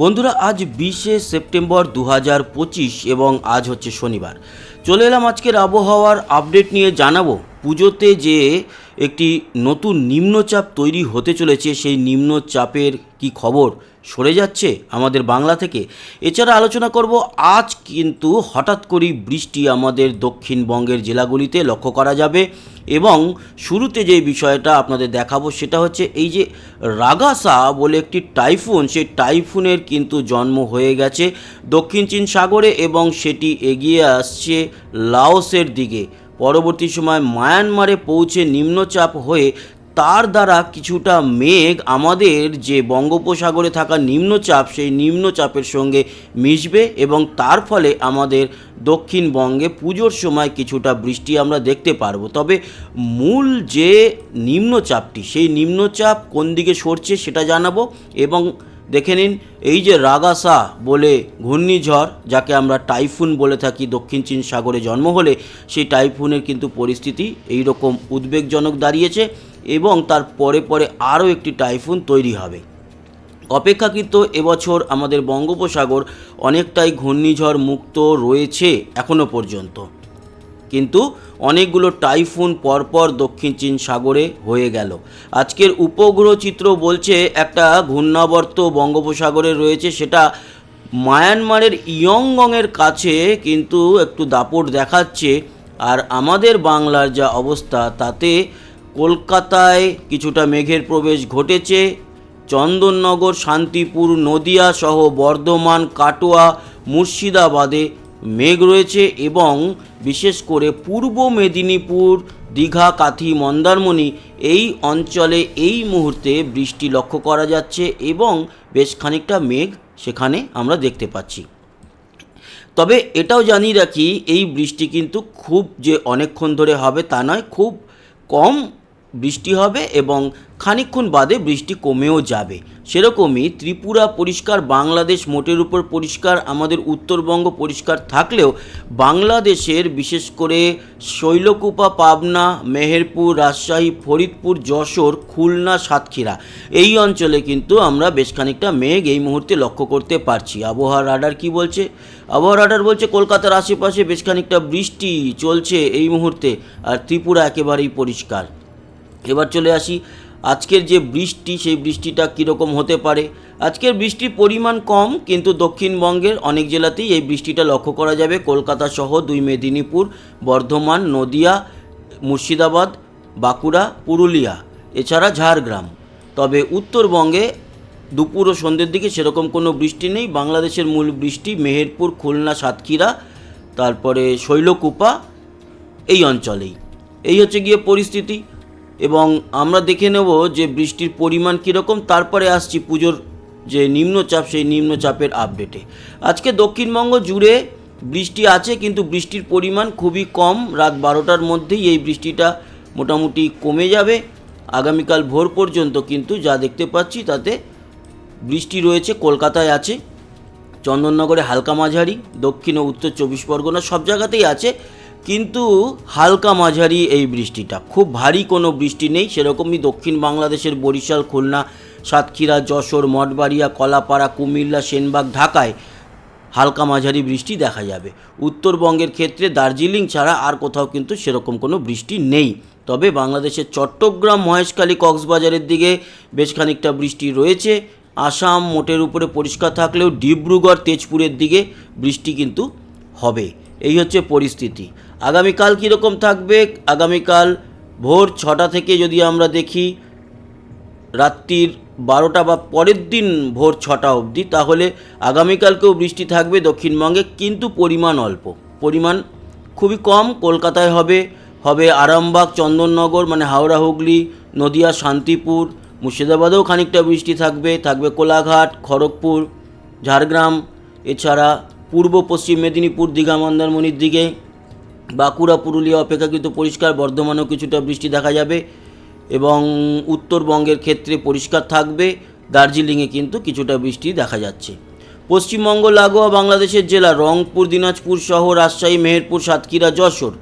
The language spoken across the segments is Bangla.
বন্ধুরা, আজ বিশে সেপ্টেম্বর দু হাজার পঁচিশ এবং আজ হচ্ছে শনিবার। চলে এলাম আজকের আবহাওয়ার আপডেট নিয়ে, জানাব পুজোতে যে একটি নতুন নিম্নচাপ তৈরি হতে চলেছে, সেই নিম্নচাপের কি খবর? সরে যাচ্ছে আমাদের বাংলা থেকে। এছাড়া আলোচনা করব আজ কিন্তু হঠাৎ করেই বৃষ্টি আমাদের দক্ষিণবঙ্গের জেলাগুলিতে লক্ষ্য করা যাবে এবং শুরুতে যে বিষয়টা আপনাদের দেখাবো সেটা হচ্ছে এই যে রাগাসা বলে একটি টাইফুন, সেই টাইফুনের কিন্তু জন্ম হয়ে গেছে দক্ষিণ চীন সাগরে এবং সেটি এগিয়ে আসছে লাওসের দিকে। পরবর্তী সময় মায়ানমারে পৌঁছে নিম্নচাপ হয়ে তার দ্বারা কিছুটা মেঘ আমাদের যে বঙ্গোপসাগরে থাকা নিম্নচাপ, সেই নিম্নচাপের সঙ্গে মিশবে এবং তার ফলে আমাদের দক্ষিণবঙ্গে পুজোর সময় কিছুটা বৃষ্টি আমরা দেখতে পারব। তবে মূল যে নিম্নচাপটি, সেই নিম্নচাপ কোন দিকে সরছে সেটা জানাব এবং দেখে নিন, এই যে রাগাসা বলে ঘূর্ণিঝড়, যাকে আমরা টাইফুন বলে থাকি, দক্ষিণ চীন সাগরে জন্ম হলে সেই টাইফুনের কিন্তু পরিস্থিতি এই রকম উদ্বেগজনক দাঁড়িয়েছে। এবং তার পরে পরে আরও একটি টাইফুন তৈরি হবে। অপেক্ষাকৃত এবছর আমাদের বঙ্গোপসাগর অনেকটাই ঘূর্ণিঝড় মুক্ত রয়েছে এখনও পর্যন্ত। কিন্তু অনেকগুলো টাইফুন পরপর দক্ষিণ চীন সাগরে হয়ে গেল। আজকের উপগ্রহ চিত্র বলছে একটা ঘূর্ণাবর্ত বঙ্গোপসাগরে রয়েছে, সেটা মায়ানমারের ইয়ংগংয়ের কাছে কিন্তু একটু দাপট দেখাচ্ছে। আর আমাদের বাংলার যা অবস্থা, তাতে কলকাতায় কিছুটা মেঘের প্রবেশ ঘটেছে। চন্দননগর, শান্তিপুর, নদিয়া সহ বর্ধমান, কাটোয়া, মুর্শিদাবাদে মেঘ রয়েছে এবং বিশেষ করে পূর্ব মেদিনীপুর, দীঘা, কাথি, মন্দারমণি এই অঞ্চলে এই মুহূর্তে বৃষ্টি লক্ষ্য করা যাচ্ছে এবং বেশ খানিকটা মেঘ সেখানে আমরা দেখতে পাচ্ছি। তবে এটাও জানিয়ে রাখি, এই বৃষ্টি কিন্তু খুব যে অনেকক্ষণ ধরে হবে তা নয়, খুব কম বৃষ্টি হবে এবং খানিকক্ষণ বাদে বৃষ্টি কমেও যাবে। সেরকমই ত্রিপুরা পরিষ্কার, বাংলাদেশ মোটের উপর পরিষ্কার, আমাদের উত্তরবঙ্গ পরিষ্কার থাকলেও বাংলাদেশের বিশেষ করে শৈলকুপা, পাবনা, মেহেরপুর, রাজশাহী, ফরিদপুর, যশোর, খুলনা, সাতক্ষীরা এই অঞ্চলে কিন্তু আমরা বেশ খানিকটা মেঘ এই মুহূর্তে লক্ষ্য করতে পারছি। আবহাওয়ার রাডার কি বলছে? আবহাওয়া রাডার বলছে কলকাতার আশেপাশে বেশ খানিকটা বৃষ্টি চলছে এই মুহূর্তে আর ত্রিপুরা একেবারেই পরিষ্কার। এবার চলে আসি। আজকের যে বৃষ্টি, সেই বৃষ্টিটা কীরকম হতে পারে? আজকের বৃষ্টির পরিমাণ কম, কিন্তু দক্ষিণবঙ্গের অনেক জেলাতেই এই বৃষ্টিটা লক্ষ্য করা যাবে। কলকাতা সহ দুই মেদিনীপুর, বর্ধমান, নদিয়া, মুর্শিদাবাদ, বাঁকুড়া, পুরুলিয়া, এছাড়া ঝাড়গ্রাম। তবে উত্তরবঙ্গে দুপুর ও সন্ধ্যের দিকে সেরকম কোনো বৃষ্টি নেই। বাংলাদেশের মূল বৃষ্টি মেহেরপুর, খুলনা, সাতক্ষীরা, তারপরে শৈলকুপা, এই অঞ্চলেই। এই হচ্ছে গিয়ে পরিস্থিতি। এবং আমরা দেখে নেব যে বৃষ্টির পরিমাণ কীরকম, তারপরে আসছি পুজোর যে নিম্নচাপ, সেই নিম্নচাপের আপডেটে আজকে দক্ষিণবঙ্গ জুড়ে বৃষ্টি আছে, কিন্তু বৃষ্টির পরিমাণ খুবই কম। রাত বারোটার মধ্যেই এই বৃষ্টিটা মোটামুটি কমে যাবে। আগামীকাল ভোর পর্যন্ত কিন্তু যা দেখতে পাচ্ছি, তাতে বৃষ্টি রয়েছে, কলকাতায় আছে, চন্দননগরে হালকা মাঝারি, দক্ষিণ ও উত্তর চব্বিশ পরগনা সব জায়গাতেই আছে। কিন্তু হালকা মাঝারি এই বৃষ্টিটা। খুব ভারী কোনো বৃষ্টি নেই, সেরকমই দক্ষিণ বাংলাদেশের বরিশাল, খুলনা, সাতক্ষীরা, যশোর, মঠবাড়িয়া, কলাপাড়া, কুমিল্লা, সেনবাগ, ঢাকায় হালকা মাঝারি বৃষ্টি দেখা যাবে। উত্তরবঙ্গের ক্ষেত্রে দার্জিলিং ছাড়া আর কোথাও কিন্তু সেরকম কোনো বৃষ্টি নেই। তবে বাংলাদেশের চট্টগ্রাম, মহেশখালী, কক্সবাজারের দিকে বেশ খানিকটা বৃষ্টি রয়েছে। আসাম মোটের উপরে পরিষ্কার থাকলেও ডিব্রুগড়, তেজপুরের দিকে বৃষ্টি কিন্তু হবে। এই হচ্ছে পরিস্থিতি। আগামীকাল কীরকম থাকবে? আগামীকাল ভোর ছটা থেকে যদি আমরা দেখি, রাত্রির বারোটা বা পরের দিন ভোর ছটা অবধি, তাহলে আগামীকালকেও বৃষ্টি থাকবে দক্ষিণবঙ্গে, কিন্তু পরিমাণ অল্প। পরিমাণ খুবই কম, কলকাতায় হবে হবে আরামবাগ, চন্দননগর মানে হাওড়া, হুগলি, নদিয়া, শান্তিপুর, মুর্শিদাবাদেও খানিকটা বৃষ্টি থাকবে থাকবে কোলাঘাট, খড়গপুর, ঝাড়গ্রাম, এছাড়া পূর্ব পশ্চিম মেদিনীপুর, দীঘা, মন্দারমণির দিকে। বাঁকুড়া, পুরুলিয়া অপেক্ষাকৃত পরিষ্কার, বর্ধমানেও কিছুটা বৃষ্টি দেখা যাবে এবং উত্তরবঙ্গের ক্ষেত্রে পরিষ্কার থাকবে। দার্জিলিংয়ে কিন্তু কিছুটা বৃষ্টি দেখা যাচ্ছে। পশ্চিমবঙ্গ, লাগোয়া, বাংলাদেশের জেলা, রংপুর, দিনাজপুর সহ রাজশাহী, মেহেরপুর, সাতক্ষীরা, যশোর।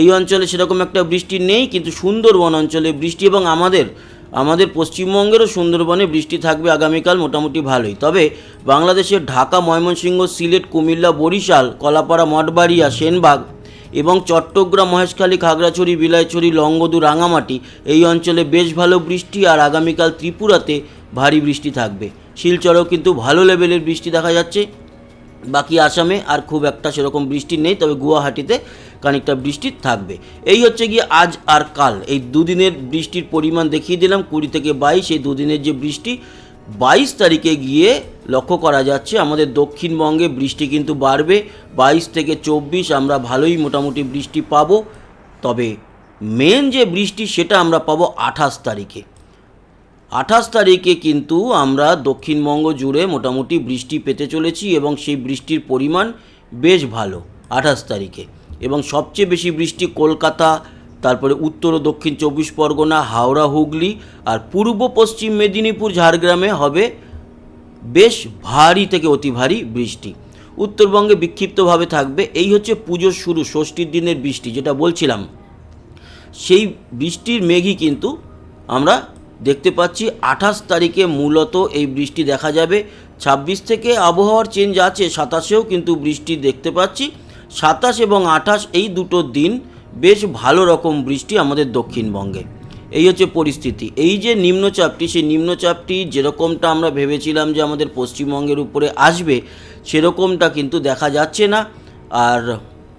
এই অঞ্চলে সেরকম একটা বৃষ্টি নেই, কিন্তু সুন্দরবন অঞ্চলে বৃষ্টি এবং আমাদের আমাদের পশ্চিমবঙ্গেরও সুন্দরবনে বৃষ্টি থাকবে আগামীকাল মোটামুটি ভালোই। তবে বাংলাদেশের ঢাকা, ময়মনসিংহ, সিলেট, কুমিল্লা, বরিশাল, কলাপাড়া, মঠবাড়িয়া, সেনবাগ এবং চট্টগ্রাম, মহেশখালী, খাগড়াছড়ি, বিলাইছড়ি, লংগদু, রাঙামাটি এই অঞ্চলে বেশ ভালো বৃষ্টি আর আগামীকাল ত্রিপুরাতে ভারী বৃষ্টি থাকবে। শিলচরেও কিন্তু ভালো লেভেলের বৃষ্টি দেখা যাচ্ছে। বাকি আসামে আর খুব একটা সেরকম বৃষ্টি নেই, তবে গুয়াহাটিতে খানিকটা বৃষ্টি থাকবে। এই হচ্ছে গিয়ে আজ আর কাল। এই দুদিনের বৃষ্টির পরিমাণ দেখিয়ে দিলাম, কুড়ি থেকে বাইশ। এই দুদিনের যে বৃষ্টি, বাইশ তারিখে গিয়ে লক্ষ্য করা যাচ্ছে, আমাদের দক্ষিণবঙ্গে বৃষ্টি কিন্তু বাড়বে। বাইশ থেকে চব্বিশ আমরা ভালোই মোটামুটি বৃষ্টি পাবো। তবে মেন যে বৃষ্টি, সেটা আমরা পাবো আঠাশ তারিখে। আঠাশ তারিখে কিন্তু আমরা দক্ষিণবঙ্গ জুড়ে মোটামুটি বৃষ্টি পেতে চলেছি এবং সেই বৃষ্টির পরিমাণ বেশ ভালো, আঠাশ তারিখে। এবং সবচেয়ে বেশি বৃষ্টি কলকাতা, তারপরে উত্তর ও দক্ষিণ চব্বিশ পরগনা, হাওড়া, হুগলি আর পূর্ব পশ্চিম মেদিনীপুর, ঝাড়গ্রামে হবে বেশ ভারী থেকে অতি ভারী বৃষ্টি। উত্তরবঙ্গে বিক্ষিপ্তভাবে থাকবে, এই হচ্ছে পুজোর শুরু, ষষ্ঠীর দিনের বৃষ্টি, যেটা বলছিলাম। সেই বৃষ্টির মেঘই কিন্তু আমরা দেখতে পাচ্ছি, আঠাশ তারিখে মূলত এই বৃষ্টি দেখা যাবে। ছাব্বিশ থেকে আবহাওয়ার চেঞ্জ আছে, সাতাশেও কিন্তু বৃষ্টি দেখতে পাচ্ছি। সাতাশ এবং আঠাশ এই দুটো দিন বেশ ভালো রকম বৃষ্টি আমাদের দক্ষিণবঙ্গে। এই হচ্ছে পরিস্থিতি। এই যে নিম্নচাপটি, সেই নিম্নচাপটি যেরকমটা আমরা ভেবেছিলাম যে আমাদের পশ্চিমবঙ্গের উপরে আসবে, সেরকমটা কিন্তু দেখা যাচ্ছে না। আর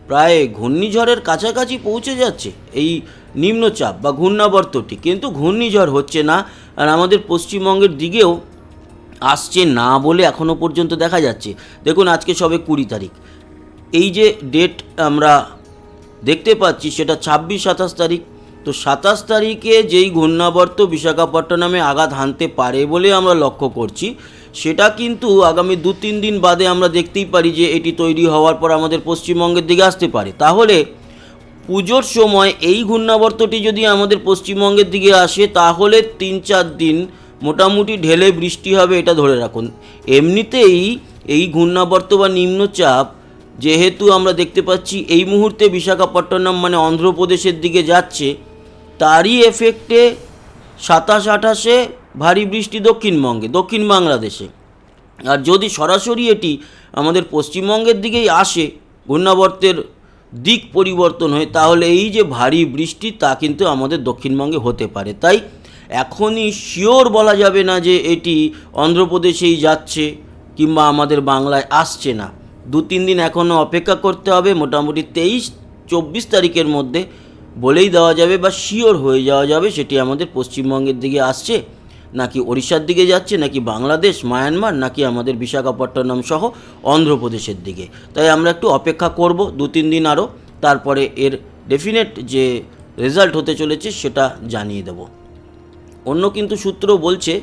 প্রায় ঘূর্ণিঝড়ের কাছাকাছি পৌঁছে যাচ্ছে এই নিম্নচাপ বা ঘূর্ণাবর্তটি। কিন্তু ঘূর্ণিঝড় হচ্ছে না, আর আমাদের পশ্চিমবঙ্গের দিকেও আসছে না বলে এখনও পর্যন্ত দেখা যাচ্ছে। দেখুন আজকে সবে কুড়ি তারিখ। এই যে ডেট আমরা দেখতে পাচ্ছি, সেটা ছাব্বিশ সাতাশ তারিখ। তো সাতাশ তারিখে যেই ঘূর্ণাবর্ত বিশাখাপট্টনমে আঘাত হানতে পারে বলে আমরা লক্ষ্য করছি, সেটা কিন্তু আগামী দু তিন দিন বাদে আমরা দেখতেই পারি যে এটি তৈরি হওয়ার পর আমাদের পশ্চিমবঙ্গের দিকে আসতে পারে। তাহলে পুজোর সময় এই ঘূর্ণাবর্তটি যদি আমাদের পশ্চিমবঙ্গের দিকে আসে, তাহলে তিন চার দিন মোটামুটি ঢেলে বৃষ্টি হবে, এটা ধরে রাখুন। এমনিতেই এই ঘূর্ণাবর্ত বা নিম্নচাপ যেহেতু আমরা দেখতে পাচ্ছি এই মুহূর্তে বিশাখাপট্টনম মানে অন্ধ্রপ্রদেশের দিকে যাচ্ছে, তারই এফেক্টে সাতাশ আঠাশে ভারী বৃষ্টি দক্ষিণবঙ্গে, দক্ষিণ বাংলাদেশে। আর যদি সরাসরি এটি আমাদের পশ্চিমবঙ্গের দিকেই আসে, ঘূর্ণাবর্তের দিক পরিবর্তন হয়, তাহলে এই যে ভারী বৃষ্টি তা কিন্তু আমাদের দক্ষিণবঙ্গে হতে পারে। তাই এখনই শিওর বলা যাবে না যে এটি অন্ধ্রপ্রদেশেই যাচ্ছে কিংবা আমাদের বাংলায় আসছে না। দু তিন দিন এখনও অপেক্ষা করতে হবে, মোটামুটি তেইশ, চব্বিশ তারিখের মধ্যে বলেই দেওয়া যাবে বা শিওর হয়ে যাওয়া যাবে সেটি আমাদের পশ্চিমবঙ্গের দিকে আসছে, নাকি ওড়িশার দিকে যাচ্ছে, নাকি বাংলাদেশ, মায়ানমার, নাকি আমাদের বিশাখাপট্টনম সহ অন্ধ্রপ্রদেশের দিকে। তাই আমরা একটু অপেক্ষা করব দু তিন দিন আরও, তারপরে এর ডেফিনেট যে রেজাল্ট হতে চলেছে সেটা জানিয়ে দেব। অন্য কিন্তু সূত্র বলছে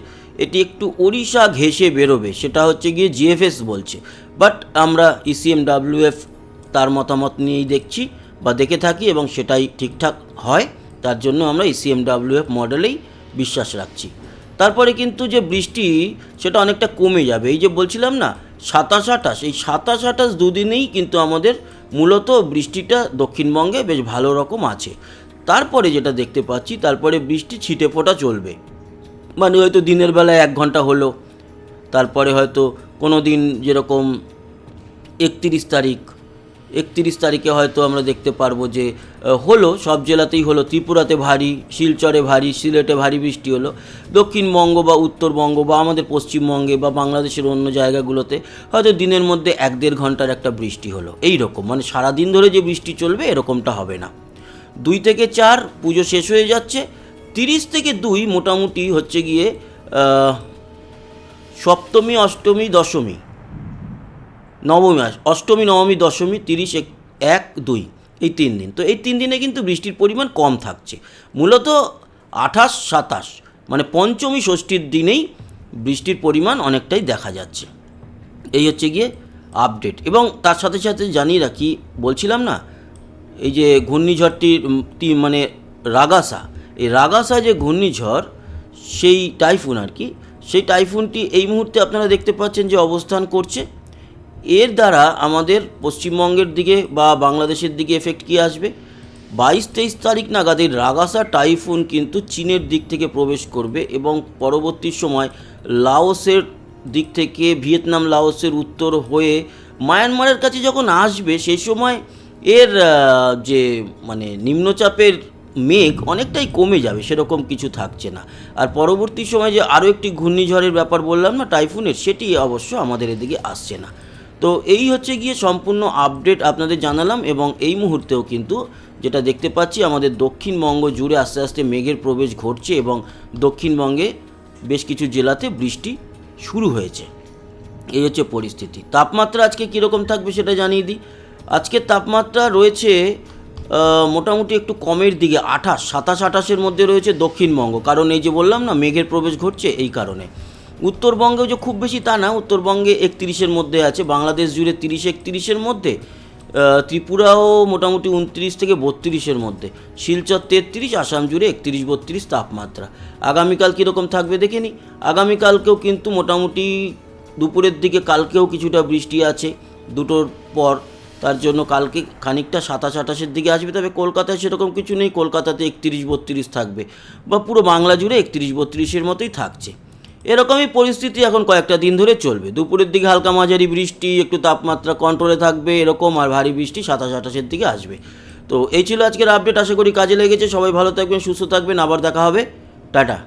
এটি একটু ওড়িশা ঘেঁষে বেরোবে, সেটা হচ্ছে গিয়ে জিএফএস বলছে। বাট আমরা E ইসিএম ডাব্লিউএফ তার মতামত নিয়েই দেখছি বা দেখে থাকি এবং সেটাই ঠিকঠাক হয়, তার জন্য আমরা E ইসিএম ডাব্লিউএফ মডেলেই বিশ্বাস রাখছি। তারপরে কিন্তু যে বৃষ্টি, সেটা অনেকটা কমে যাবে। এই যে বলছিলাম না, সাতাশ আঠাশ, এই সাতাশ আঠাশ দুদিনেই কিন্তু আমাদের মূলত বৃষ্টিটা দক্ষিণবঙ্গে বেশ ভালো রকম আছে। তারপরে যেটা দেখতে পাচ্ছি, তারপরে বৃষ্টি ছিটে ফোটা চলবে। মানে হয়তো দিনের বেলায় এক ঘণ্টা হলো। তারপরে হয়তো কোনো দিন যেরকম একত্রিশ তারিখ, একত্রিশ তারিখে হয়তো আমরা দেখতে পারব যে হলো, সব জেলাতেই হলো। ত্রিপুরাতে ভারী, শিলচরে ভারী, সিলেটে ভারী বৃষ্টি হলো। দক্ষিণবঙ্গ বা উত্তরবঙ্গ বা আমাদের পশ্চিমবঙ্গে বা বাংলাদেশের অন্য জায়গাগুলোতে হয়তো দিনের মধ্যে এক দেড় ঘণ্টার একটা বৃষ্টি হলো। এই রকম মানে সারাদিন ধরে যে বৃষ্টি চলবে এরকমটা হবে না। দুই থেকে চার, পুজো শেষ হয়ে যাচ্ছে। তিরিশ থেকে দুই মোটামুটি হচ্ছে গিয়ে সপ্তমী, অষ্টমী, দশমী। নবমী অষ্টমী, নবমী, দশমী, তিরিশ, এক দুই, এই তিন দিন। তো এই তিন দিনে কিন্তু বৃষ্টির পরিমাণ কম থাকছে। মূলত আঠাশ, সাতাশ মানে পঞ্চমী, ষষ্ঠীর দিনেই বৃষ্টির পরিমাণ অনেকটাই দেখা যাচ্ছে। এই হচ্ছে গিয়ে আপডেট এবং তার সাথে সাথে জানিয়ে রাখি, বলছিলাম না, এই যে ঘূর্ণিঝড়টির মানে রাগাসা এই রাগাসা যে ঘূর্ণিঝড়, সেই টাইফুন আর কি, সেই টাইফুনটি এই মুহূর্তে আপনারা দেখতে পাচ্ছেন যে অবস্থান করছে। এর দ্বারা আমাদের পশ্চিমবঙ্গের দিকে বা বাংলাদেশের দিকে এফেক্ট কী আসবে? বাইশ তেইশ তারিখ নাগাদ এই রাগাসা টাইফুন কিন্তু চীনের দিক থেকে প্রবেশ করবে এবং পরবর্তী সময় লাওসের দিক থেকে ভিয়েতনাম, লাওসের উত্তর হয়ে মায়ানমারের কাছে যখন আসবে, সেই সময় এর যে মানে নিম্নচাপের মেঘ অনেকটাই কমে যাবে, সেরকম কিছু থাকছে না। আর পরবর্তী সময় যে আরও একটি ঘূর্ণিঝড়ের ব্যাপার বললাম না, টাইফুনের, সেটি অবশ্য আমাদের এদিকে আসছে না। তো এই হচ্ছে গিয়ে সম্পূর্ণ আপডেট আপনাদের জানালাম এবং এই মুহূর্তেও কিন্তু যেটা দেখতে পাচ্ছি, আমাদের দক্ষিণবঙ্গ জুড়ে আস্তে আস্তে মেঘের প্রবেশ ঘটছে এবং দক্ষিণবঙ্গে বেশ কিছু জেলাতে বৃষ্টি শুরু হয়েছে। এই হচ্ছে পরিস্থিতি। তাপমাত্রা আজকে কীরকম থাকবে সেটা জানিয়ে দিই। আজকের তাপমাত্রা রয়েছে মোটামুটি একটু কমের দিকে, আঠাশ, সাতাশ, আঠাশের মধ্যে রয়েছে দক্ষিণবঙ্গ। কারণ এই যে বললাম না, মেঘের প্রবেশ ঘটছে এই কারণে। উত্তরবঙ্গেও যে খুব বেশি তা না, উত্তরবঙ্গে একত্রিশের মধ্যে আছে, বাংলাদেশ জুড়ে তিরিশ, একত্রিশের মধ্যে ত্রিপুরাও মোটামুটি উনত্রিশ থেকে বত্রিশের মধ্যে। শিলচর তেত্রিশ, আসাম জুড়ে একত্রিশ, বত্রিশ তাপমাত্রা। আগামীকাল কীরকম থাকবে দেখে নিই আগামীকালকেও কিন্তু মোটামুটি দুপুরের দিকে কালকেও কিছুটা বৃষ্টি আছে, দুটোর পর তার জন্য কালকে খানিকটা সাতাশ আঠাশের দিকে আসবে, তবে কলকাতায় সেরকম কিছু নেই। কলকাতাতে একত্রিশ বত্রিশ থাকবে বা পুরো বাংলা জুড়ে একত্রিশ বত্রিশের মতোই থাকছে। এরকমই পরিস্থিতি এখন কয়েকটা দিন ধরে চলবে। দুপুরের দিকে হালকা মাঝারি বৃষ্টি, একটু তাপমাত্রা কন্ট্রোলে থাকবে এরকম, আর ভারী বৃষ্টি সাতাশ আঠাশের দিকে আসবে। তো এই ছিল আজকের আপডেট আশা করি কাজে লেগেছে। সবাই ভালো থাকবেন, সুস্থ থাকবেন। আবার দেখা হবে। টাটা।